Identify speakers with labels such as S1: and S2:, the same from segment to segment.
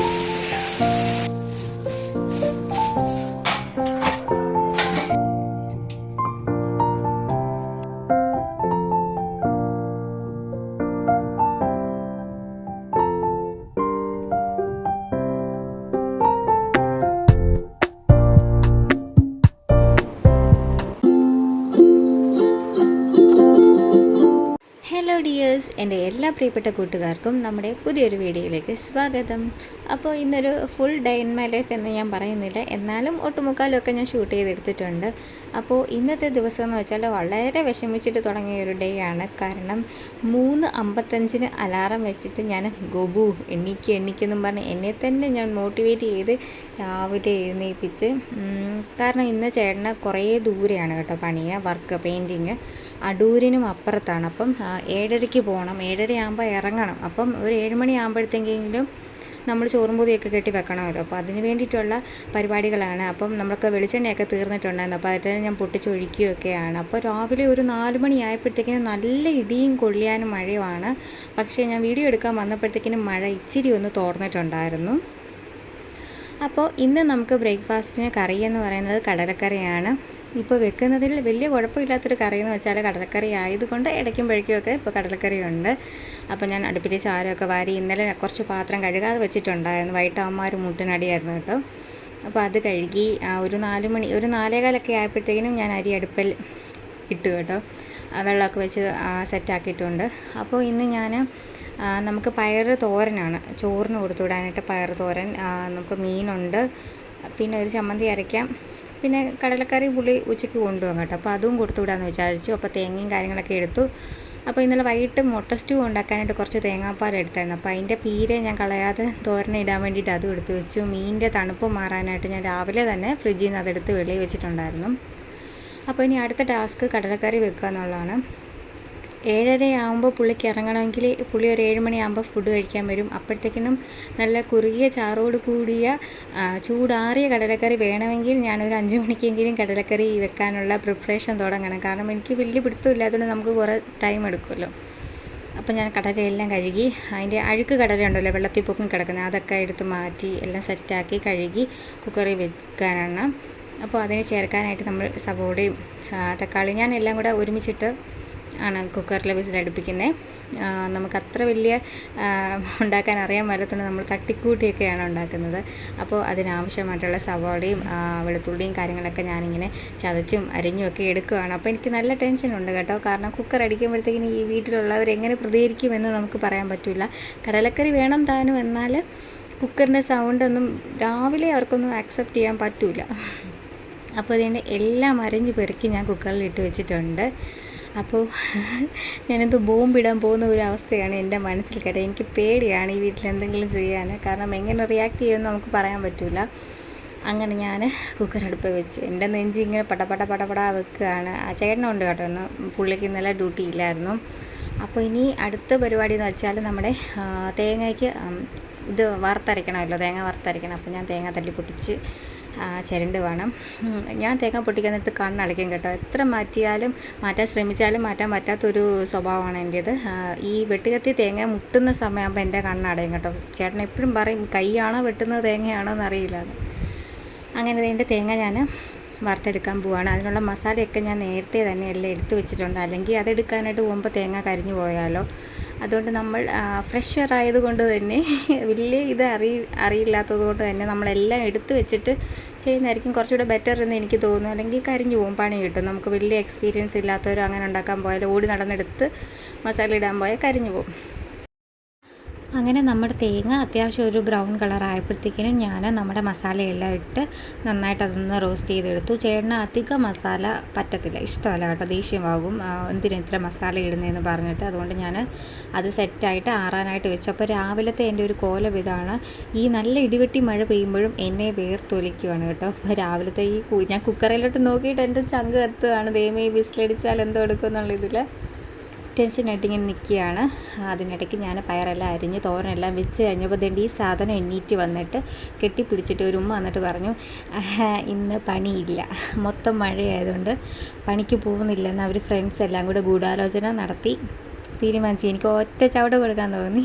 S1: thank you എന്റെ എല്ലാ പ്രിയപ്പെട്ട കൂട്ടുകാർക്കും നമ്മുടെ പുതിയൊരു വീഡിയോയിലേക്ക് സ്വാഗതം. അപ്പോൾ ഇന്നൊരു full day in my life എന്ന് ഞാൻ പറയുന്നില്ല. എന്നാലും ഒട്ടുമുക്കാലൊക്കെ ഞാൻ ഷൂട്ട് ചെയ്തെടുത്തിട്ടുണ്ട്. അപ്പോൾ ഇന്നത്തെ ദിവസം എന്ന് വെച്ചാൽ വളരെ വിഷമിച്ചിട്ട് തുടങ്ങിയ ഒരു ഡേ ആണ്. കാരണം മൂന്ന് അമ്പത്തഞ്ചിന് അലാറം വെച്ചിട്ട് ഞാൻ ഗോബു എണ്ണിക്ക് എണ്ണിക്കെന്നും പറഞ്ഞ് എന്നെ തന്നെ ഞാൻ മോട്ടിവേറ്റ് ചെയ്ത് രാവിലെ എഴുന്നേൽപ്പിച്ച് കാരണം ഇന്ന് ചേട്ടന് കുറേ ദൂരെയാണ് കേട്ടോ പണിയ വർക്ക് പെയിന്റിങ് അടൂരിനും അപ്പുറത്താണ്. അപ്പം ഏഴരയ്ക്ക് പോകണം. ഏഴര ആകുമ്പോൾ ഇറങ്ങണം. അപ്പം ഒരു ഏഴ് മണി ആകുമ്പോഴത്തേക്കെങ്കിലും നമ്മൾ ചോറും പൊതിയൊക്കെ കെട്ടി വെക്കണമല്ലോ. അപ്പോൾ അതിന് വേണ്ടിയിട്ടുള്ള പരിപാടികളാണ്. അപ്പം നമുക്ക് വെളിച്ചെണ്ണയൊക്കെ തീർന്നിട്ടുണ്ടായിരുന്നു. അപ്പോൾ അതിനെ ഞാൻ പൊട്ടിച്ചൊഴിക്കുകയൊക്കെയാണ്. അപ്പോൾ രാവിലെ ഒരു നാല് മണി ആയപ്പോഴത്തേക്കിനും നല്ല ഇടിയും കൊള്ളിയാനും മഴയുമാണ്. പക്ഷേ ഞാൻ വീഡിയോ എടുക്കാൻ വന്നപ്പോഴത്തേക്കിനും മഴ ഇച്ചിരി ഒന്ന് തോർന്നിട്ടുണ്ടായിരുന്നു. അപ്പോൾ ഇന്ന് നമുക്ക് ബ്രേക്ക്ഫാസ്റ്റിന് കറി എന്ന് പറയുന്നത് കടലക്കറിയാണ്. ഇപ്പോൾ വെക്കുന്നതിൽ വലിയ കുഴപ്പമില്ലാത്തൊരു കറി എന്ന് വെച്ചാൽ കടലക്കറി ആയതുകൊണ്ട് ഇടയ്ക്കും പഴയ്ക്കുമൊക്കെ കടലക്കറി ഉണ്ട് അപ്പോൾ ഞാൻ അടുപ്പിൽ ചാരമൊക്കെ വാരി ഇന്നലെ കുറച്ച് പാത്രം കഴുകാതെ വെച്ചിട്ടുണ്ടായിരുന്നു. വൈകിട്ട് ഒരു മുട്ടിനടിയായിരുന്നു കേട്ടോ. അപ്പോൾ അത് കഴുകി ഒരു നാല് മണി ഒരു നാലേകാലൊക്കെ ആയപ്പോഴത്തേക്കിനും ഞാൻ അരി അടുപ്പിൽ ഇട്ടു കേട്ടോ. വെള്ളമൊക്കെ വെച്ച് സെറ്റാക്കിയിട്ടുണ്ട്. അപ്പോൾ ഇന്ന് ഞാൻ നമുക്ക് പയർ തോരനാണ്. ചോറിന് കൊടുത്തു വിടാനായിട്ട് പയർ തോരൻ നമുക്ക് മീനുണ്ട്. പിന്നെ ഒരു ചമ്മന്തി അരയ്ക്കാം. പിന്നെ കടലക്കറി പുളി ഉച്ചയ്ക്ക് കൊണ്ടുപോകാം കേട്ടോ. അപ്പോൾ അതും കൊടുത്തു വിടാമെന്ന് വിചാരിച്ചു. അപ്പോൾ തേങ്ങയും കാര്യങ്ങളൊക്കെ എടുത്തു. അപ്പോൾ ഇന്നലെ വൈകിട്ട് മുട്ട സ്റ്റൂ ഉണ്ടാക്കാനായിട്ട് കുറച്ച് തേങ്ങാപ്പാൽ എടുത്തായിരുന്നു. അപ്പോൾ അതിന്റെ പീരെ ഞാൻ കളയാതെ തോരൻ ഇടാൻ വേണ്ടിയിട്ട് അതും എടുത്തു വെച്ചു. മീനിന്റെ തണുപ്പ് മാറാനായിട്ട് ഞാൻ രാവിലെ തന്നെ ഫ്രിഡ്ജിൽ നിന്ന് അതെടുത്ത് വെളിയിൽ വെച്ചിട്ടുണ്ടായിരുന്നു. അപ്പോൾ ഇനി അടുത്ത ടാസ്ക് കടലക്കറി വെക്കുക എന്നുള്ളതാണ്. ഏഴര ആകുമ്പോൾ പുള്ളിക്ക് ഇറങ്ങണമെങ്കിൽ പുള്ളി ഒരു ഏഴ് മണിയാകുമ്പോൾ ഫുഡ് കഴിക്കാൻ വരും. അപ്പോഴത്തേക്കിനും നല്ല കുറുകിയ ചാറോട് കൂടിയ ചൂടാറിയ കടലക്കറി വേണമെങ്കിൽ ഞാനൊരു അഞ്ച് മണിക്കെങ്കിലും കടലക്കറി വെക്കാനുള്ള പ്രിപ്പറേഷൻ തുടങ്ങണം. കാരണം എനിക്ക് വലിയ പിടുത്തമില്ലാത്തതുകൊണ്ട് നമുക്ക് കുറേ ടൈം എടുക്കുമല്ലോ. അപ്പം ഞാൻ കടലയെല്ലാം കഴുകി അതിന്റെ അഴുക്ക് കടലുണ്ടല്ലോ വെള്ളത്തിൽ പൊക്കും കിടക്കുന്നത് അതൊക്കെ എടുത്ത് മാറ്റി എല്ലാം സെറ്റാക്കി കഴുകി കുക്കറിൽ വെക്കാനാണ്. അപ്പോൾ അതിന് ചേർക്കാനായിട്ട് നമ്മൾ സവോളയും തക്കാളി ഞാൻ എല്ലാം കൂടെ ഒരുമിച്ചിട്ട് ആണ് കുക്കറിൽ വിസിലടുപ്പിക്കുന്നത് നമുക്ക് അത്ര വലിയ ഉണ്ടാക്കാൻ അറിയാൻ മേലത്തുകൊണ്ട് നമ്മൾ തട്ടിക്കൂട്ടിയൊക്കെയാണ് ഉണ്ടാക്കുന്നത്. അപ്പോൾ അതിനാവശ്യമായിട്ടുള്ള സവാളയും വെളുത്തുള്ളിയും കാര്യങ്ങളൊക്കെ ഞാനിങ്ങനെ ചതച്ചും അരിഞ്ഞും ഒക്കെ എടുക്കുകയാണ് അപ്പോൾ എനിക്ക് നല്ല ടെൻഷനുണ്ട് കേട്ടോ. കാരണം കുക്കർ അടിക്കുമ്പോഴത്തേക്കിന് ഈ വീട്ടിലുള്ളവർ എങ്ങനെ പ്രതികരിക്കുമെന്ന് നമുക്ക് പറയാൻ പറ്റില്ല. കടലക്കറി വേണം താനും എന്നാൽ കുക്കറിന്റെ സൗണ്ടൊന്നും രാവിലെ അവർക്കൊന്നും ആക്സെപ്റ്റ് ചെയ്യാൻ പറ്റില്ല അപ്പോൾ അതുകൊണ്ട് എല്ലാം അരഞ്ഞ് പെറുക്കി ഞാൻ കുക്കറിൽ ഇട്ട് വെച്ചിട്ടുണ്ട്. അപ്പോൾ ഞാനെന്തോ ബോംബിടാൻ പോകുന്ന ഒരു അവസ്ഥയാണ് എന്റെ മനസ്സിൽ കേട്ടോ എനിക്ക് പേടിയാണ് ഈ വീട്ടിൽ എന്തെങ്കിലും ചെയ്യാൻ. കാരണം എങ്ങനെ റിയാക്ട് ചെയ്യുമെന്ന് നമുക്ക് പറയാൻ പറ്റില്ല അങ്ങനെ ഞാൻ കുക്കർ അടുപ്പ് വെച്ച് എന്റെ നെഞ്ചി ഇങ്ങനെ പടപട പടപട വെക്കുകയാണ്. ആ ചേട്ടനുണ്ട് കേട്ടോ ഒന്ന് പുള്ളിക്ക് ഇന്നലെ ഡ്യൂട്ടി ഇല്ലായിരുന്നു. അപ്പോൾ ഇനി അടുത്ത പരിപാടി എന്ന് വെച്ചാൽ നമ്മുടെ തേങ്ങയ്ക്ക് ഇത് വറുത്തരയ്ക്കണമല്ലോ. തേങ്ങ വറുത്തരയ്ക്കണം. അപ്പോൾ ഞാൻ തേങ്ങ തല്ലി പൊട്ടിച്ച് ചിരണ്ട് വേണം. ഞാൻ തേങ്ങ പൊട്ടിക്കാൻ കണ്ണടയ്ക്കും കേട്ടോ. എത്ര മാറ്റിയാലും മാറ്റാൻ ശ്രമിച്ചാലും മാറ്റാൻ പറ്റാത്തൊരു സ്വഭാവമാണ് എന്റേത് ഈ വെട്ടുകത്തി തേങ്ങ മുട്ടുന്ന സമയമാകുമ്പോൾ എന്റെ കണ്ണടയും കേട്ടോ. ചേട്ടൻ എപ്പോഴും പറയും കൈയാണോ വെട്ടുന്നത് തേങ്ങയാണോ എന്നറിയില്ല അങ്ങനെ എന്റെ തേങ്ങ ഞാൻ വറുത്തെടുക്കാൻ പോവാണ്. അതിനുള്ള മസാലയൊക്കെ ഞാൻ നേരത്തെ തന്നെ എല്ലാം എടുത്തു വെച്ചിട്ടുണ്ട്. അല്ലെങ്കിൽ അതെടുക്കാനായിട്ട് പോകുമ്പോൾ തേങ്ങ കരിഞ്ഞു പോയാലോ. അതുകൊണ്ട് നമ്മൾ ഫ്രഷർ ആയതുകൊണ്ട് തന്നെ വലിയ ഇത് അറി അറിയില്ലാത്തത് കൊണ്ട് തന്നെ നമ്മളെല്ലാം എടുത്തു വെച്ചിട്ട് ചെയ്യുന്നതായിരിക്കും കുറച്ചുകൂടെ ബെറ്റർ എന്ന് എനിക്ക് തോന്നുന്നു. അല്ലെങ്കിൽ കരിഞ്ഞു പോകും പണി കിട്ടും. നമുക്ക് വലിയ എക്സ്പീരിയൻസ് ഇല്ലാത്തവരും അങ്ങനെ ഉണ്ടാക്കാൻ പോയാൽ ഓടി നടന്നെടുത്ത് മസാല ഇടാൻ പോയാൽ കരിഞ്ഞു പോകും അങ്ങനെ നമ്മുടെ തേങ്ങ അത്യാവശ്യം ഒരു ബ്രൗൺ കളർ ആയപ്പോഴത്തേക്കിനും ഞാൻ നമ്മുടെ മസാലയെല്ലാം ഇട്ട് നന്നായിട്ട് അതൊന്ന് റോസ്റ്റ് ചെയ്തെടുത്തു. ചേട്ടന് അധികം മസാല പറ്റത്തില്ല. ഇഷ്ടമല്ല കേട്ടോ. ദേഷ്യമാകും എന്തിനും ഇത്ര മസാല ഇടുന്നതെന്ന് പറഞ്ഞിട്ട്. അതുകൊണ്ട് ഞാൻ അത് സെറ്റായിട്ട് ആറാനായിട്ട് വെച്ചു. അപ്പോൾ രാവിലത്തെ എന്റെ ഒരു കോലം ഇതാണ്. ഈ നല്ല ഇടിവെട്ടി മഴ പെയ്യുമ്പോഴും എന്നെ വേർത്തൊലിക്കുവാണ് കേട്ടോ. അപ്പോൾ രാവിലത്തെ ഈ ഞാൻ കുക്കറിലോട്ട് നോക്കിയിട്ട് എന്റെ ചങ്ക് കത്തുകയാണ് ദൈവമേ വിസിലടിച്ചാൽ എന്തോ എടുക്കും എന്നുള്ള ഇതിൽ ടെൻഷനായിട്ട് ഇങ്ങനെ നിൽക്കുകയാണ്. അതിനിടയ്ക്ക് ഞാൻ പയറെല്ലാം അരിഞ്ഞ് തോരനെല്ലാം വെച്ച് കഴിഞ്ഞപ്പോൾ ഈ സാധനം എണ്ണീറ്റ് വന്നിട്ട് കെട്ടിപ്പിടിച്ചിട്ട് ഒരു ഉമ്മ വന്നിട്ട് പറഞ്ഞു "ആഹ്, ഇന്ന് പണിയില്ല. മൊത്തം മഴയായതുകൊണ്ട് പണിക്ക് പോകുന്നില്ലെന്ന് അവർ ഫ്രണ്ട്സ് എല്ലാം കൂടെ ഗൂഢാലോചന നടത്തി തീരുമാനിച്ചു എനിക്ക് ഒറ്റ ചവിട് കൊടുക്കാൻ തോന്നി.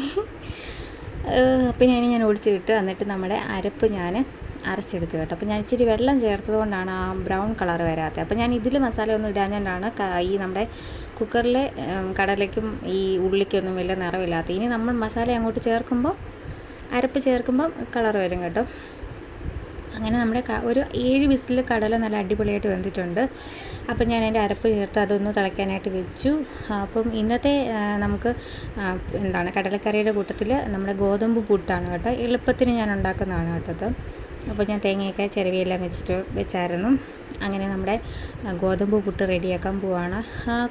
S1: അപ്പോൾ ഞാൻ ഞാൻ ഒടിച്ചിട്ട് എന്നിട്ട് നമ്മുടെ അരപ്പ് ഞാൻ അരച്ചെടുത്ത് കേട്ടോ. അപ്പോൾ ഞാൻ ഇച്ചിരി വെള്ളം ചേർത്തത് കൊണ്ടാണ് ആ ബ്രൗൺ കളർ വരാത്തത്. അപ്പോൾ ഞാൻ ഇതിൽ മസാല ഒന്നും ഇടാഞ്ഞുകൊണ്ടാണ് ഈ നമ്മുടെ കുക്കറിലെ കടലയ്ക്കും ഈ ഉള്ളിക്കൊന്നും വലിയ നിറവില്ലാത്ത ഇനി നമ്മൾ മസാല അങ്ങോട്ട് ചേർക്കുമ്പോൾ അരപ്പ് ചേർക്കുമ്പോൾ കളർ വരും കേട്ടോ. അങ്ങനെ നമ്മുടെ ഒരു ഏഴ് വിസിൽ കടല നല്ല അടിപൊളിയായിട്ട് വെന്തിട്ടുണ്ട്. അപ്പം ഞാൻ എന്റെ അരപ്പ് ചേർത്ത് അതൊന്ന് തിളയ്ക്കാനായിട്ട് വെച്ചു. അപ്പം ഇന്നത്തെ നമുക്ക് എന്താണ് കടലക്കറിയുടെ കൂട്ടത്തിൽ നമ്മുടെ ഗോതമ്പ് പുട്ടാണ് കേട്ടോ. എളുപ്പത്തിന് ഞാൻ ഉണ്ടാക്കുന്നതാണ് കേട്ടോ അപ്പോൾ ഞാൻ തേങ്ങയൊക്കെ ചിരവിയെല്ലാം വെച്ചിട്ട് വെച്ചായിരുന്നു. അങ്ങനെ നമ്മുടെ ഗോതമ്പ് പുട്ട് റെഡിയാക്കാൻ പോവാണ്.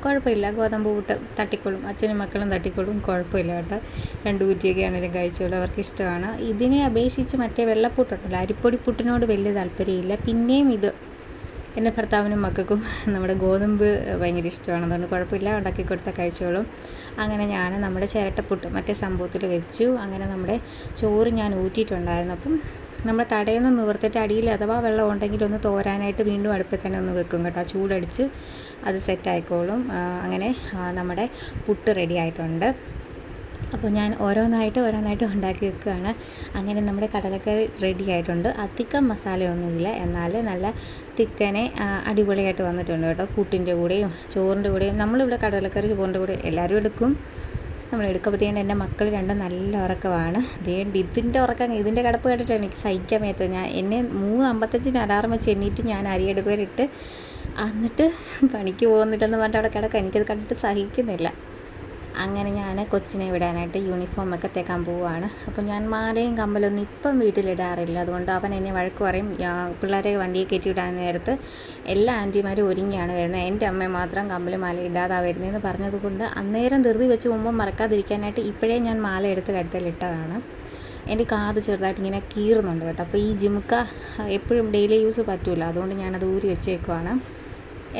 S1: കുഴപ്പമില്ല. ഗോതമ്പ് പുട്ട് തട്ടിക്കൊള്ളും അച്ഛനും മക്കളും തട്ടിക്കൊള്ളും കുഴപ്പമില്ല കേട്ടോ. രണ്ട് കുറ്റിയൊക്കെ ആണെങ്കിലും കഴിച്ചോളൂ അവർക്ക് ഇഷ്ടമാണ്. ഇതിനെ അപേക്ഷിച്ച് മറ്റേ വെള്ളപ്പുട്ടുണ്ടല്ലോ. അരിപ്പൊടി പുട്ടിനോട് വലിയ താല്പര്യമില്ല. പിന്നെയും ഇത്. എന്റെ ഭർത്താവിനും മക്കൾക്കും നമ്മുടെ ഗോതമ്പ് ഭയങ്കര ഇഷ്ടമാണ്. അതുകൊണ്ട് കുഴപ്പമില്ല. ഉണ്ടാക്കി കൊടുത്താൽ കഴിച്ചോളും. അങ്ങനെ ഞാൻ നമ്മുടെ ചിരട്ടപ്പുട്ട് മറ്റേ സംഭവത്തിൽ വെച്ചു. അങ്ങനെ നമ്മുടെ ചോറ് ഞാൻ ഊറ്റിയിട്ടുണ്ടായിരുന്നു. അപ്പം നമ്മൾ തടയൊന്ന് നിവർത്തിട്ട് അടിയിൽ അഥവാ വെള്ളം ഉണ്ടെങ്കിൽ ഒന്ന് തോരാനായിട്ട് വീണ്ടും അടുപ്പിൽ തന്നെ ഒന്ന് വെക്കും കേട്ടോ. ചൂടടിച്ച് അത് സെറ്റ് ആയിക്കോളും. അങ്ങനെ നമ്മുടെ പുട്ട് റെഡി ആയിട്ടുണ്ട്. അപ്പോൾ ഞാൻ ഓരോന്നായിട്ട് ഓരോന്നായിട്ട് ഉണ്ടാക്കി വെക്കുകയാണ്. അങ്ങനെ നമ്മുടെ കടലക്കറി റെഡി ആയിട്ടുണ്ട്. അധികം മസാലയൊന്നുമില്ല. എന്നാൽ നല്ല തിക്കനെ അടിപൊളിയായിട്ട് വന്നിട്ടുണ്ട് കേട്ടോ. പുട്ടിന്റെ കൂടെയും ചോറിന്റെ കൂടെയും. നമ്മളിവിടെ കടലക്കറി ചോറിന്റെ കൂടെ എല്ലാവരും എടുക്കും. നമ്മൾ എടുക്കുമ്പോഴത്തേക്കും എന്റെ മക്കൾ രണ്ടും നല്ല ഉറക്കമാണ്. ദേണ്ട് ഇതിന്റെ ഉറക്കം ഇതിന്റെ കിടപ്പ് കേട്ടിട്ടാണ് എനിക്ക് സഹിക്കാൻ മേത്തത് ഞാൻ എന്നെ മൂന്ന് അമ്പത്തഞ്ചിന് അലാറം വെച്ച് എണ്ണീറ്റ് ഞാൻ അരിയെടുക്കാനിട്ട് എന്നിട്ട് പണിക്ക് പോകുന്നില്ലെന്ന് പറഞ്ഞിട്ട് അവിടെ കിടക്കാം. എനിക്കത് കണ്ടിട്ട് സഹിക്കുന്നില്ല. അങ്ങനെ ഞാൻ കൊച്ചിനെ വിടാനായിട്ട് യൂണിഫോമൊക്കെ തേക്കാൻ പോവുകയാണ് അപ്പോൾ ഞാൻ മാലയും കമ്മലൊന്നും ഇപ്പം വീട്ടിലിടാറില്ല. അതുകൊണ്ട് അവൻ എന്നെ വഴക്ക് പറയും പിള്ളേരെ വണ്ടിയെ കയറ്റി വിടാൻ നേരത്ത് എല്ലാ ആന്റിമാരും ഒരുങ്ങിയാണ് വരുന്നത്. എന്റെ അമ്മ മാത്രം കമ്മൽ മാല ഇടാതാ വരുന്നതെന്ന് പറഞ്ഞതുകൊണ്ട് അന്നേരം ധൃതി വെച്ച് പോകുമ്പോൾ മറക്കാതിരിക്കാനായിട്ട് ഇപ്പോഴേ ഞാൻ മാല എടുത്ത് കഴുത്തലിട്ടതാണ് എന്റെ കാത് ചെറുതായിട്ട് ഇങ്ങനെ കീറുന്നുണ്ട് കേട്ടോ. അപ്പോൾ ഈ ജിമുക്ക എപ്പോഴും ഡെയിലി യൂസ് പറ്റില്ല അതുകൊണ്ട് ഞാനത് ഊരി വെച്ചേക്കുവാണ്.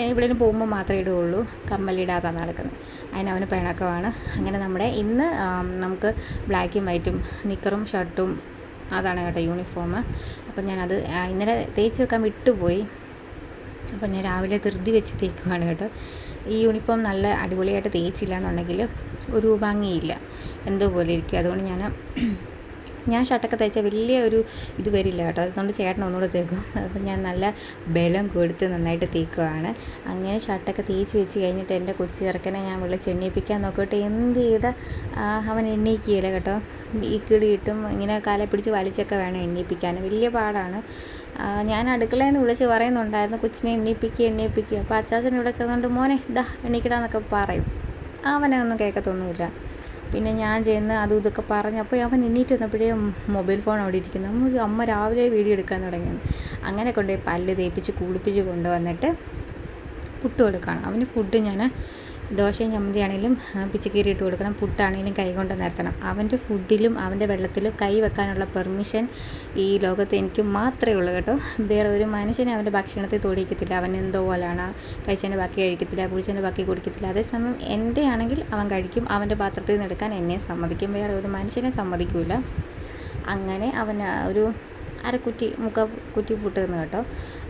S1: എവിടെയും പോകുമ്പോൾ മാത്രമേ ഇടുകയുള്ളൂ. കമ്മലിടാതാണ് നടക്കുന്നത്. അതിന് അവന് പിണക്കമാണ്. അങ്ങനെ നമ്മുടെ ഇന്ന് നമുക്ക് ബ്ലാക്കും വൈറ്റും നിക്കറും ഷർട്ടും അതാണ് കേട്ടോ യൂണിഫോം അപ്പം ഞാനത് ഇന്നലെ തേച്ച് വെക്കാൻ വിട്ടുപോയി. അപ്പം ഞാൻ രാവിലെ ധൃതി വെച്ച് തേക്കുവാണ് കേട്ടോ. ഈ യൂണിഫോം നല്ല അടിപൊളിയായിട്ട് തേച്ചില്ല എന്നുണ്ടെങ്കിൽ ഒരു ഭംഗിയില്ല. എന്തോ പോലെ ഇരിക്കും. അതുകൊണ്ട് ഞാൻ ഞാൻ ഷർട്ടൊക്കെ തയ്ച്ചാൽ വലിയ ഒരു ഇത് വരില്ല കേട്ടോ. അതുകൊണ്ട് ചേട്ടൻ ഒന്നുകൂടെ തേക്കും. അപ്പം ഞാൻ നല്ല ബലം കൊടുത്ത് നന്നായിട്ട് തേക്കുവാണ്. അങ്ങനെ ഷർട്ടൊക്കെ തേച്ച് വെച്ച് കഴിഞ്ഞിട്ട് എന്റെ കൊച്ചു ചെറുക്കനെ ഞാൻ വിളിച്ച് എണ്ണീപ്പിക്കാൻ നോക്കിയിട്ട് എന്ത് ചെയ്ത? അവൻ എണ്ണീക്കുകയില്ല കേട്ടോ. ഈ കിടി കിട്ടും ഇങ്ങനെ കാലെ പിടിച്ച് വലിച്ചൊക്കെ വേണം എണ്ണീപ്പിക്കാൻ. വലിയ പാടാണ്. ഞാൻ അടുക്കളയിൽ നിന്ന് വിളിച്ച് പറയുന്നുണ്ടായിരുന്നു കൊച്ചിനെ എണ്ണീപ്പിക്കുക എണ്ണീപ്പിക്കുക അപ്പോൾ അച്ചാച്ചൻ ഇവിടെ കിടന്നുകൊണ്ട് മോനെ ഡാ എണ്ണീക്കിടാന്നൊക്കെ പറയും. അവനെ ഒന്നും കേൾക്കത്തൊന്നുമില്ല പിന്നെ ഞാൻ ചെന്ന് അതും ഇതൊക്കെ പറഞ്ഞപ്പോൾ അവൻ എണ്ണീറ്റ് വന്നപ്പോഴേ മൊബൈൽ ഫോൺ അവിടെ ഇരിക്കുന്നു. നമ്മൾ അമ്മ രാവിലെ വീഡിയോ എടുക്കാൻ തുടങ്ങി അങ്ങനെ കൊണ്ടുപോയി പല്ല് തേപ്പിച്ച് കുളിപ്പിച്ച് കൊണ്ടുവന്നിട്ട് പുട്ട് കൊടുക്കുകയാണ്. അവന് ഫുഡ് ഞാൻ ദോശയും ചമ്മന്തിയാണെങ്കിലും പിച്ചക്കീരി ഇട്ട് കൊടുക്കണം. പുട്ടാണെങ്കിലും കൈ കൊണ്ട് നിരത്തണം. അവന്റെ ഫുഡിലും അവന്റെ വെള്ളത്തിലും കൈ വെക്കാനുള്ള പെർമിഷൻ ഈ ലോകത്ത് എനിക്ക് മാത്രമേ ഉള്ളൂ കേട്ടോ. വേറെ ഒരു മനുഷ്യനെ അവന്റെ ഭക്ഷണത്തെ തൊടിക്കത്തില്ല അവൻ എന്തോ പോലാണ് കഴിച്ചതിന്റെ ബാക്കി കഴിക്കത്തില്ല. കുടിച്ചതിന്റെ ബാക്കി കുടിക്കത്തില്ല. അതേസമയം എന്റെ ആണെങ്കിൽ അവൻ കഴിക്കും. അവന്റെ പാത്രത്തിൽ നിന്ന് എടുക്കാൻ എന്നെ സമ്മതിക്കും. വേറെ ഒരു മനുഷ്യനെ സമ്മതിക്കില്ല അങ്ങനെ അവൻ ഒരു അരക്കുറ്റി മുക്ക കുറ്റി പുട്ടുന്നു കേട്ടോ.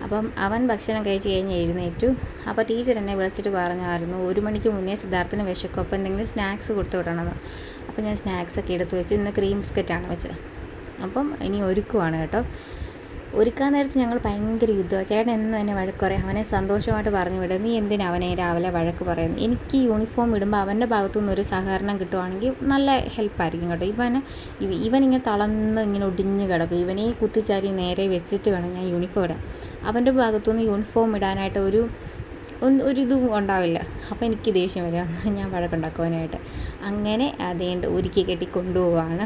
S1: അപ്പം അവൻ ഭക്ഷണം കഴിച്ച് കഴിഞ്ഞ് എഴുന്നേറ്റു. അപ്പോൾ ടീച്ചർ എന്നെ വിളിച്ചിട്ട് പറഞ്ഞായിരുന്നു ഒരു മണിക്ക് മുന്നേ സിദ്ധാർത്ഥന് വിശക്കും. അപ്പോൾ എന്തെങ്കിലും സ്നാക്സ് കൊടുത്തു വിടണമെന്ന് അപ്പോൾ ഞാൻ സ്നാക്സൊക്കെ എടുത്തു വെച്ചു ഇന്ന് ക്രീം ബിസ്ക്കറ്റാണ് വെച്ചത്. അപ്പം ഇനി ഒരുക്കുവാണ് കേട്ടോ. ഒരുക്കാൻ നേരത്ത് ഞങ്ങൾ ഭയങ്കര യുദ്ധമാണ് ചേട്ടൻ എന്നും എന്നെ വഴക്ക് പറയും. അവനെ സന്തോഷമായിട്ട് പറഞ്ഞു വിടാം. നീ എന്തിനാ അവനെ രാവിലെ വഴക്ക് പറയുന്നത്? എനിക്ക് യൂണിഫോം ഇടുമ്പോൾ അവന്റെ ഭാഗത്തു നിന്ന് ഒരു സഹകരണം കിട്ടുവാണെങ്കിൽ നല്ല ഹെൽപ്പായിരിക്കും കേട്ടോ. ഇവന് ഇവൻ ഇങ്ങനെ തളർന്ന് ഇങ്ങനെ ഒടിഞ്ഞ് കിടക്കും. ഇവനെ കുത്തിച്ചാരി നേരെ വെച്ചിട്ട് വേണം ഞാൻ യൂണിഫോം ഇടാൻ. അവന്റെ ഭാഗത്തുനിന്ന് യൂണിഫോം ഇടാനായിട്ട് ഒരു ഒരിതും ഉണ്ടാവില്ല. അപ്പോൾ എനിക്ക് ദേഷ്യം വരിക ഞാൻ വഴക്കുണ്ടാക്കുവാനായിട്ട് അങ്ങനെ അതേണ്ട് ഒരുക്കി കെട്ടി കൊണ്ടുപോവാണ്.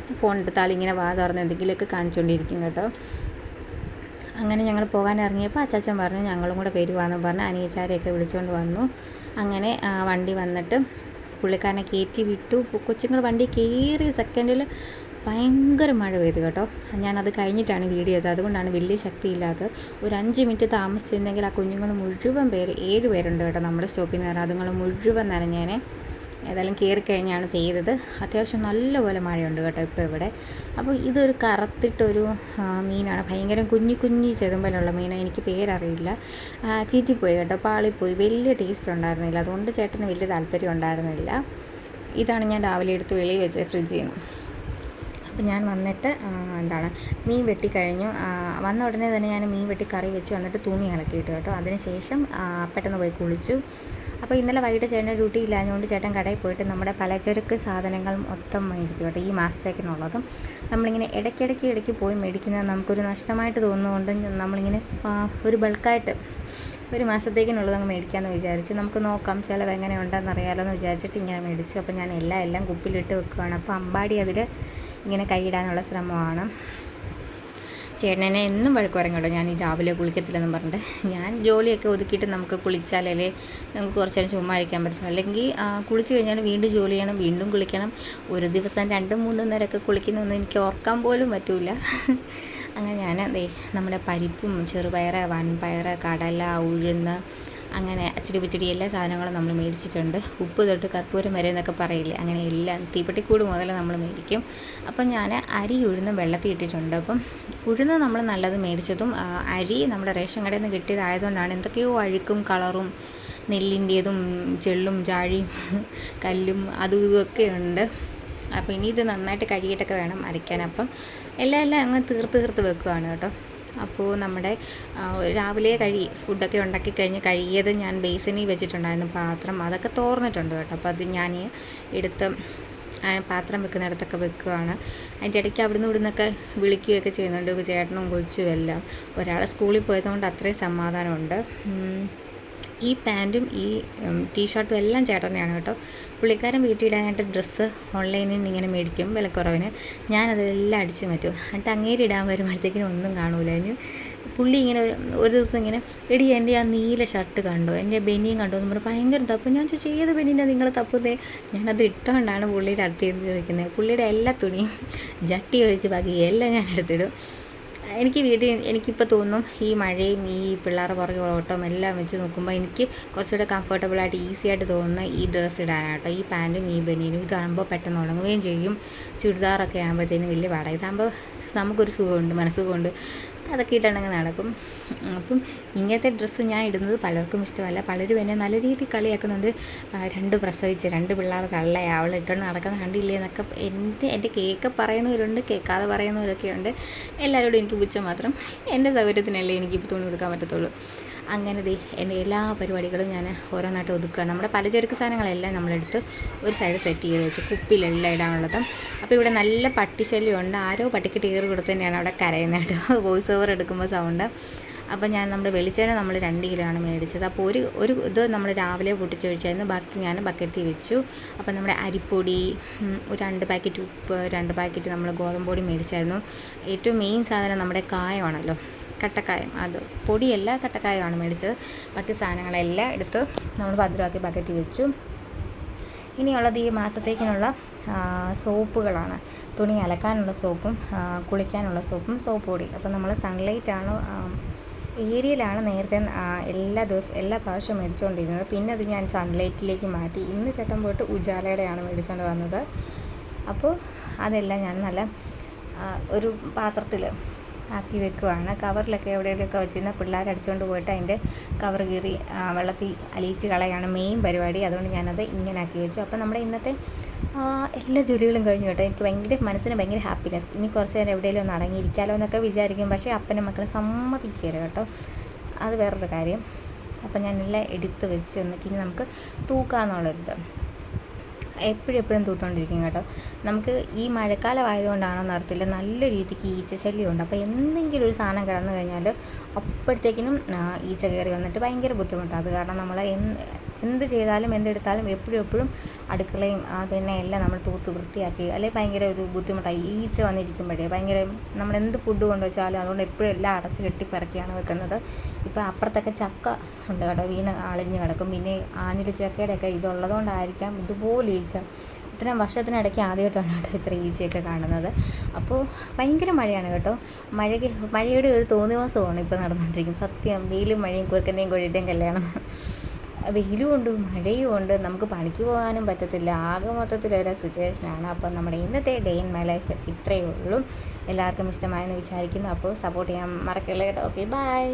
S1: എപ്പോൾ ഫോൺ എടുത്താലും ഇങ്ങനെ വാ തുറന്ന് എന്തെങ്കിലുമൊക്കെ കാണിച്ചുകൊണ്ടിരിക്കും കേട്ടോ. അങ്ങനെ ഞങ്ങൾ പോകാൻ ഇറങ്ങിയപ്പോൾ അച്ചാച്ചൻ പറഞ്ഞു ഞങ്ങളും കൂടെ വരുവാന്ന് പറഞ്ഞ് അനിയച്ചാരെയൊക്കെ വിളിച്ചുകൊണ്ട് വന്നു. അങ്ങനെ വണ്ടി വന്നിട്ട് പുള്ളിക്കാരനെ കയറ്റി വിട്ടു. കൊച്ചുങ്ങൾ വണ്ടി കയറി സെക്കൻഡിൽ ഭയങ്കര മഴ പെയ്തു കേട്ടോ. ഞാനത് കഴിഞ്ഞിട്ടാണ് വീഡിയോ ചെയ്തത് അതുകൊണ്ടാണ് വലിയ ശക്തിയില്ലാത്തത് ഒരു അഞ്ച് മിനിറ്റ് താമസിച്ചിരുന്നെങ്കിൽ ആ കുഞ്ഞുങ്ങൾ മുഴുവൻ പേര് ഏഴ് പേരുണ്ട് കേട്ടോ നമ്മുടെ സ്റ്റോപ്പിൽ നിന്ന് അതുങ്ങൾ മുഴുവൻ നനഞ്ഞേനെ. ഏതായാലും കയറി കഴിഞ്ഞാണ് പെയ്തത്. അത്യാവശ്യം നല്ലപോലെ മഴയുണ്ട് കേട്ടോ ഇപ്പോൾ ഇവിടെ. അപ്പോൾ ഇതൊരു കറുത്തിട്ടൊരു മീനാണ്. ഭയങ്കര കുഞ്ഞി കുഞ്ഞി ചെതുമ്പലുള്ള മീനാണ് എനിക്ക് പേരറിയില്ല. ചീറ്റിപ്പോയി കേട്ടോ. പാളിപ്പോയി. വലിയ ടേസ്റ്റ് ഉണ്ടായിരുന്നില്ല. അതുകൊണ്ട് ചേട്ടന് വലിയ താല്പര്യം ഉണ്ടായിരുന്നില്ല. ഇതാണ് ഞാൻ രാവിലെ എടുത്ത് വെളിയിൽ വെച്ചത് ഫ്രിഡ്ജിൽ നിന്ന്. അപ്പോൾ ഞാൻ വന്നിട്ട് എന്താണ് മീൻ വെട്ടിക്കഴിഞ്ഞു വന്ന ഉടനെ തന്നെ ഞാൻ മീൻ വെട്ടി കറി വെച്ചു എന്നിട്ട് തുണി ഇളക്കിയിട്ട് കേട്ടോ. അതിനുശേഷം പെട്ടെന്ന് പോയി കുളിച്ചു. അപ്പോൾ ഇന്നലെ വൈകിട്ട് ചേട്ടൻ ഡ്യൂട്ടി ഇല്ലാഞ്ഞുകൊണ്ട് ചേട്ടൻ കടയിൽ പോയിട്ട് നമ്മുടെ പലചരക്ക് സാധനങ്ങൾ മൊത്തം മേടിച്ചു കേട്ടോ ഈ മാസത്തേക്കിനുള്ളതും. നമ്മളിങ്ങനെ ഇടയ്ക്കിടയ്ക്ക് ഇടയ്ക്ക് പോയി മേടിക്കുന്നത് നമുക്കൊരു നഷ്ടമായിട്ട് തോന്നുന്നതുകൊണ്ട് നമ്മളിങ്ങനെ ഒരു ബൾക്കായിട്ട് ഒരു മാസത്തേക്കിനുള്ളത് അങ്ങ് മേടിക്കാമെന്ന് വിചാരിച്ചു. നമുക്ക് നോക്കാം ചിലവ് എങ്ങനെ ഉണ്ടെന്ന് അറിയാമല്ലോ വിചാരിച്ചിട്ട് ഇങ്ങനെ മേടിച്ചു. അപ്പോൾ ഞാൻ എല്ലാം എല്ലാം കുപ്പിലിട്ട് വെക്കുകയാണ് അപ്പോൾ അമ്പാടി അതിൽ ഇങ്ങനെ കൈയിടാനുള്ള ശ്രമമാണ്. ചേട്ടനെ എന്നും വഴക്ക് പറയും ഞാൻ ഈ രാവിലെ കുളിക്കത്തില്ലെന്നും പറഞ്ഞിട്ട്. ഞാൻ ജോലിയൊക്കെ ഒതുക്കിയിട്ട് നമുക്ക് കുളിച്ചാലല്ലേ നമുക്ക് കുറച്ച് നേരം ചുമ്മാ ഇരിക്കാൻ പറ്റും അല്ലെങ്കിൽ കുളിച്ച് കഴിഞ്ഞാൽ വീണ്ടും ജോലി ചെയ്യണം വീണ്ടും കുളിക്കണം. ഒരു ദിവസം രണ്ടും മൂന്നും നേരമൊക്കെ കുളിക്കുന്നൊന്നും എനിക്ക് ഓർക്കാൻ പോലും പറ്റില്ല അങ്ങനെ ഞാൻ അതേ നമ്മുടെ പരിപ്പും ചെറുപയർ വൻപയർ കടല ഉഴുന്ന് അങ്ങനെ അച്ചടി പിച്ചടി എല്ലാ സാധനങ്ങളും നമ്മൾ മേടിച്ചിട്ടുണ്ട്. ഉപ്പ് തൊട്ട് കർപ്പൂരം വരെ എന്നൊക്കെ പറയില്ലേ അങ്ങനെ എല്ലാം തീപ്പെട്ടിക്കൂട് മുതൽ നമ്മൾ മേടിക്കും. അപ്പം ഞാൻ അരി ഉഴുന്ന് വെള്ളത്തിൽ ഇട്ടിട്ടുണ്ട്. അപ്പം ഉഴുന്ന് നമ്മൾ നല്ലത് മേടിച്ചതും അരി നമ്മുടെ റേഷൻ കടയിൽ നിന്ന് കിട്ടിയതായതുകൊണ്ടാണ്. എന്തൊക്കെയോ അഴുക്കും കളറും നെല്ലിന്റേതും ചെള്ളും ചാഴിയും കല്ലും അതും ഇതൊക്കെ ഉണ്ട്. അപ്പോൾ ഇനി ഇത് നന്നായിട്ട് കഴുകിയിട്ടൊക്കെ വേണം അരയ്ക്കാൻ. അപ്പം എല്ലാം എല്ലാം അങ്ങ് തീർത്ത് തീർത്ത് വെക്കുകയാണ് കേട്ടോ. അപ്പോൾ നമ്മുടെ രാവിലെ കഴി ഫുഡൊക്കെ ഉണ്ടാക്കി കഴിഞ്ഞ് കഴുകിയത് ഞാൻ ബേസിനിൽ വെച്ചിട്ടുണ്ടായിരുന്നു പാത്രം. അതൊക്കെ തോർന്നിട്ടുണ്ട് കേട്ടോ. അപ്പോൾ അത് ഞാൻ എടുത്ത് പാത്രം വെക്കുന്നിടത്തൊക്കെ വെക്കുകയാണ് അതിന്റെ ഇടയ്ക്ക് അവിടുന്ന് ഇവിടുന്നൊക്കെ വിളിക്കുകയൊക്കെ ചെയ്യുന്നുണ്ട്. ചേട്ടനും കൊച്ചും എല്ലാം. ഒരാൾ സ്കൂളിൽ പോയതുകൊണ്ട് അത്രയും സമാധാനമുണ്ട്. ഈ പാന്റും ഈ ടീഷർട്ടും എല്ലാം ചേട്ടനെയാണ് കേട്ടോ. പുള്ളിക്കാരൻ വീട്ടിലിടാനായിട്ട് ഡ്രസ്സ് ഓൺലൈനിൽ നിന്ന് ഇങ്ങനെ മേടിക്കും വിലക്കുറവിന്. ഞാനതെല്ലാം അടിച്ച് മാറ്റും. എന്നിട്ട് അങ്ങേരി ഇടാൻ വരുമ്പോഴത്തേക്കിനും ഒന്നും കാണൂല. അതിന് പുള്ളി ഇങ്ങനെ ഒരു ദിവസം ഇങ്ങനെ എടി എന്റെ ആ നീല ഷർട്ട് കണ്ടോ? എന്റെ ബനിയും കണ്ടോ? എന്ന് പറഞ്ഞാൽ ഭയങ്കര തപ്പ്. ഞാൻ ചോദിച്ചു ഏത് ബനിന്റെ നിങ്ങൾ തപ്പുന്നേ? ഞാനത് ഇട്ടുകൊണ്ടാണ് പുള്ളിയുടെ അടുത്ത് ചോദിക്കുന്നത്. പുള്ളിയുടെ എല്ലാ തുണിയും ജട്ടി ഒഴിച്ച് ബാക്കി എല്ലാം ഞാൻ എടുത്തിടും. എനിക്ക് വീട്ടിൽ എനിക്കിപ്പോൾ തോന്നും ഈ മഴയും ഈ പിള്ളേരുടെ പുറകെ ഓട്ടം എല്ലാം വെച്ച് നോക്കുമ്പോൾ എനിക്ക് കുറച്ചുകൂടെ കംഫർട്ടബിളായിട്ട് ഈസി ആയിട്ട് തോന്നുന്ന ഈ ഡ്രസ്സ് ഇടാനാട്ടോ. ഈ പാന്റും ഈ ബനിയനും ഇതാകുമ്പോൾ പെട്ടെന്ന് ഉണങ്ങുകയും ചെയ്യും. ചുരിദാറൊക്കെ ആകുമ്പോഴത്തേനും വലിയ പാടാണ് ഇതാകുമ്പോൾ നമുക്കൊരു സുഖമുണ്ട് മനസ്സുഖമുണ്ട്. അതൊക്കെ ഇട്ടുണ്ടെങ്കിൽ നടക്കും. അപ്പം ഇങ്ങനത്തെ ഡ്രസ്സ് ഞാൻ ഇടുന്നത് പലർക്കും ഇഷ്ടമല്ല. പലരും എന്നെ നല്ല രീതിയിൽ കളിയാക്കുന്നുണ്ട്. രണ്ട് പ്രസവിച്ച് രണ്ട് പിള്ളേർ കള്ള അവൾ ഇട്ടുകൊണ്ട് നടക്കുന്ന കണ്ടില്ലേ എന്നൊക്കെ എന്റെ എന്റെ കേക്ക് പറയുന്നവരുണ്ട് കേൾക്കാതെ പറയുന്നവരൊക്കെ ഉണ്ട് എല്ലാവരോടും എനിക്ക് പുച്ഛം മാത്രം. എന്റെ സൗകര്യത്തിനല്ലേ എനിക്കിപ്പോൾ തുണി കൊടുക്കാൻ പറ്റത്തുള്ളൂ. അങ്ങനെ ദേ എന്റെ എല്ലാ പരിപാടികളും ഞാൻ ഓരോന്നായിട്ട് ഒതുക്കുകയാണ്. നമ്മുടെ പലചരക്ക് സാധനങ്ങളെല്ലാം നമ്മളെടുത്ത് ഒരു സൈഡ് സെറ്റ് ചെയ്ത് വെച്ച് കുപ്പിയിലെല്ലാം ഇടാനുള്ളത്. അപ്പോൾ ഇവിടെ നല്ല പട്ടിശല്യമുണ്ട്. ആരോ പട്ടിക്ക് ടീർ കൊടുത്ത് തന്നെയാണ് അവിടെ കരയുന്നതായിട്ട് വോയിസ് ഓവർ എടുക്കുമ്പോൾ സൗണ്ട് അപ്പോൾ ഞാൻ നമ്മുടെ വെളിച്ചെണ്ണ നമ്മൾ രണ്ട് കിലോ ആണ് മേടിച്ചത്. അപ്പോൾ ഒരു ഒരു ഇത് നമ്മൾ രാവിലെ പൊട്ടിച്ചൊഴിച്ചായിരുന്നു ബാക്കി ഞാൻ ബക്കറ്റിൽ വെച്ചു. അപ്പോൾ നമ്മുടെ അരിപ്പൊടി രണ്ട് പാക്കറ്റ് ഉപ്പ് രണ്ട് പാക്കറ്റ് നമ്മൾ ഗോതമ്പൊടി മേടിച്ചായിരുന്നു. ഏറ്റവും മെയിൻ സാധനം നമ്മുടെ കായമാണല്ലോ. കട്ടക്കായം. അത് പൊടിയല്ല കട്ടക്കായമാണ് മേടിച്ചത്. ബാക്കി സാധനങ്ങളെല്ലാം എടുത്ത് നമ്മൾ ഭദ്രമാക്കി ബക്കറ്റിൽ വെച്ചു. ഇനിയുള്ളത് ഈ മാസത്തേക്കിനുള്ള സോപ്പുകളാണ്. തുണി അലക്കാനുള്ള സോപ്പും കുളിക്കാനുള്ള സോപ്പും സോപ്പ് പൊടി. അപ്പോൾ നമ്മൾ സൺലൈറ്റാണ് ഏരിയയിലാണ് നേരത്തെ എല്ലാ ദിവസവും എല്ലാ പ്രാവശ്യം മേടിച്ചുകൊണ്ടിരുന്നത്. പിന്നെ അത് ഞാൻ സൺലൈറ്റിലേക്ക് മാറ്റി. ഇന്ന് ചേട്ടൻ പോയിട്ട് ഉജാലയുടെയാണ് മേടിച്ചുകൊണ്ട് വന്നത്. അപ്പോൾ അതെല്ലാം ഞാൻ നല്ല ഒരു പാത്രത്തിൽ ആക്കി വെക്കുവാണ്. കവറിലൊക്കെ എവിടെയെങ്കിലുമൊക്കെ വെച്ചിരുന്ന പിള്ളേർ അടിച്ചുകൊണ്ട് പോയിട്ട് അതിന്റെ കവർ കീറി വെള്ളത്തിൽ അലിയിച്ച് കളയാണ് മെയിൻ പരിപാടി. അതുകൊണ്ട് ഞാനത് ഇങ്ങനെ ആക്കി വെച്ചു. അപ്പോൾ നമ്മുടെ ഇന്നത്തെ എല്ലാ ജോലികളും കഴിഞ്ഞു കേട്ടോ. എനിക്ക് ഭയങ്കര മനസ്സിന് ഭയങ്കര ഹാപ്പിനെസ് ഇനി കുറച്ച് നേരം എവിടെയെങ്കിലും ഒന്ന് അടങ്ങിയിരിക്കാമല്ലോ എന്നൊക്കെ വിചാരിക്കും. പക്ഷേ അപ്പനും മക്കളെ സമ്മതിക്കരുത് കേട്ടോ. അത് വേറൊരു കാര്യം. അപ്പം ഞാനെല്ലാം എടുത്ത് വെച്ച്. എന്നിട്ട് ഇനി നമുക്ക് തൂക്കാമെന്നുള്ളൊരിത് എപ്പോഴും എപ്പോഴും തൂത്തുകൊണ്ടിരിക്കും കേട്ടോ. നമുക്ക് ഈ മഴക്കാലം ആയതുകൊണ്ടാണോ അറിയത്തില്ല. നല്ല രീതിക്ക് ഈച്ച ശല്യമുണ്ട് അപ്പോൾ എന്തെങ്കിലും ഒരു സാധനം കിടന്നു കഴിഞ്ഞാൽ അപ്പോഴത്തേക്കിനും ഈച്ച കയറി വന്നിട്ട് ഭയങ്കര ബുദ്ധിമുട്ടാണ്. അത് കാരണം നമ്മൾ എന്ത് ചെയ്താലും എന്തെടുത്താലും എപ്പോഴും എപ്പോഴും അടുക്കളയും അതുതന്നെ എല്ലാം നമ്മൾ തൂത്ത് വൃത്തിയാക്കി അല്ലെങ്കിൽ ഭയങ്കര ഒരു ബുദ്ധിമുട്ടായി. ഈച്ച വന്നിരിക്കുമ്പോഴേ ഭയങ്കര നമ്മൾ എന്ത് ഫുഡ് കൊണ്ടുവച്ചാലും അതുകൊണ്ട് എപ്പോഴും എല്ലാം അടച്ച് കെട്ടി പിറക്കിയാണ് വെക്കുന്നത്. ഇപ്പോൾ അപ്പുറത്തൊക്കെ ചക്ക ഉണ്ട് കേട്ടോ വീണ് അളിഞ്ഞ് കിടക്കും. പിന്നെ ആഞ്ഞിലി ചക്കയുടെയൊക്കെ ഇതുള്ളതുകൊണ്ടായിരിക്കാം ഇതുപോലെ ഈച്ച. ഇത്രയും വർഷത്തിനിടയ്ക്ക് ആദ്യമായിട്ടാണ് കേട്ടോ ഇത്ര ഈച്ചയൊക്കെ കാണുന്നത്. അപ്പോൾ ഭയങ്കര മഴയാണ് കേട്ടോ. മഴയ്ക്ക് മഴയുടെ ഒരു തോന്നിവാസമാണ് ഇപ്പോൾ നടന്നുകൊണ്ടിരിക്കുന്നത്. സത്യം വെയിലും മഴയും കുറുക്കന്റെയും കോഴിയുടെയും കല്യാണം. വെയിലും ഉണ്ട് മഴയും ഉണ്ട്. നമുക്ക് പണിക്ക് പോകാനും പറ്റത്തില്ല. ആകെ മൊത്തത്തിലൊരു സിറ്റുവേഷനാണ് അപ്പോൾ നമ്മുടെ ഇന്നത്തെ ഡേ ഇൻ മൈ ലൈഫ് ഇത്രയേ ഉള്ളൂ. എല്ലാവർക്കും ഇഷ്ടമായെന്ന് വിചാരിക്കുന്നു. അപ്പോൾ സപ്പോർട്ട് ചെയ്യാൻ മറക്കല്ലേ. കേട്ടോ ഓക്കെ ബൈ